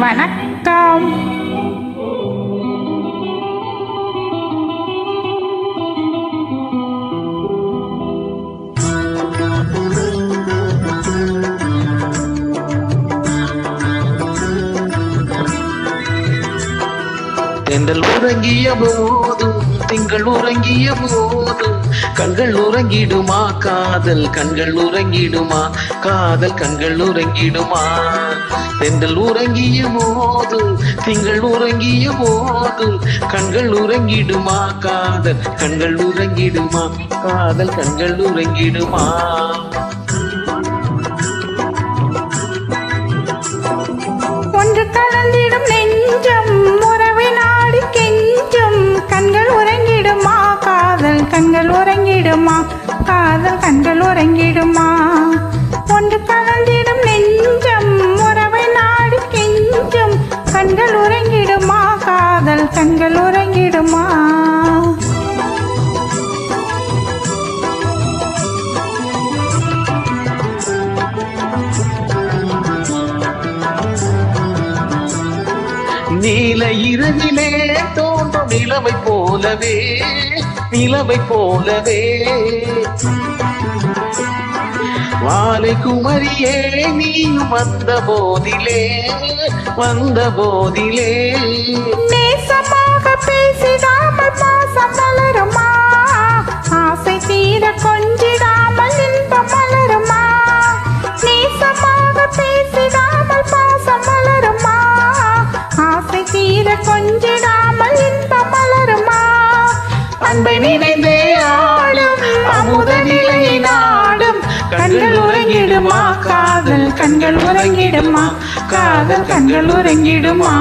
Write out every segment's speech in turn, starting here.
வணக்கம். தென்றல் உறங்கிய போதும் திங்கள் உறங்கிய போதும் கண்கள் உறங்கிடுமா? காதல் கண்கள் உறங்கிடுமா? காதல் கண்கள் உறங்கிடுமா? தென்றல் உறங்கிய போது திங்கள் உறங்கிய போது கண்கள் உறங்கிடுமா? காதல் கண்கள் உறங்கிடுமா? காதல் கண்கள் உறங்கிடுமா? கண்கள் உறங்கிடுமா? ஒன்று கலந்திடும் நெஞ்சம் உறவை நாடி கெஞ்சும். கண்கள் உறங்கிடுமா? காதல் கண்கள் உறங்கிடுமா? நீல இரவிலே தோன்றும் நிலவை போலவே நிலவை போலவே. வாலை குமரியே நீயும் வந்த போதிலே வந்த போதிலே. நேசமாக பேசிடாமல் பாசம் மலருமா? ஆசை தீர கொஞ்சிடாமல் இன்பம் மலருமா? நேசமாக பேசிடாமல் பாசம் மலருமா? ஆசை தீர கொஞ்சிடாமல் இன்பம் மலருமா? அன்பை நினைந்தே உறங்கிடுமா காதல் கண்கள் உறங்கிடுமா? காதல் கண்கள் உறங்கிடுமா?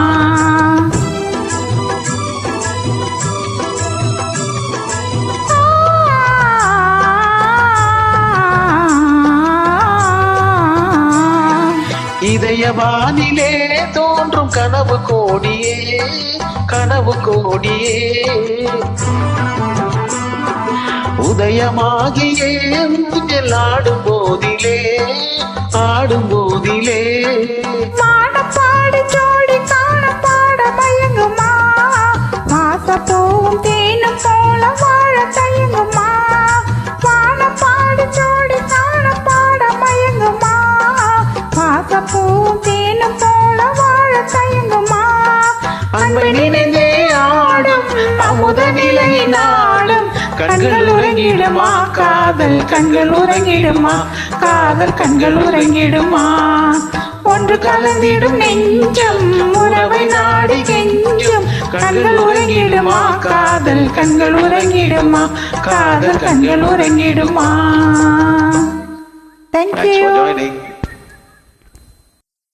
இதயவானிலே தோன்றும் கனவு கோடியே கனவு கோடியே. உதயமாகியே ஊஞ்சல் ஆடும் போதிலே ஆடும் போதிலே வானப்பாடி ஜோடி காணப்பாட மயங்குமா வாசப்பூவும் தேனும் போல வாழ தயங்குமா வானப்பாடி ஜோடி காணப்பாட மயங்குமா வாசப்பூவும் தேனும் போல வாழ தயங்குமா அன்பை நினைந்தே அமுத நாடும். கண்கள் உறங்கிடுமா? காதல் கண்கள் உறங்கிடுமா? காதல் கண்கள் உறங்கிடுமா? ஒன்று கலந்திடும் நெஞ்சம் உறவை நாடி கெஞ்சும். கண்கள் உறங்கிடுமா? காதல் கண்கள் உறங்கிடுமா? காதல் கண்கள் உறங்கிடுமா? Thanks for thank you.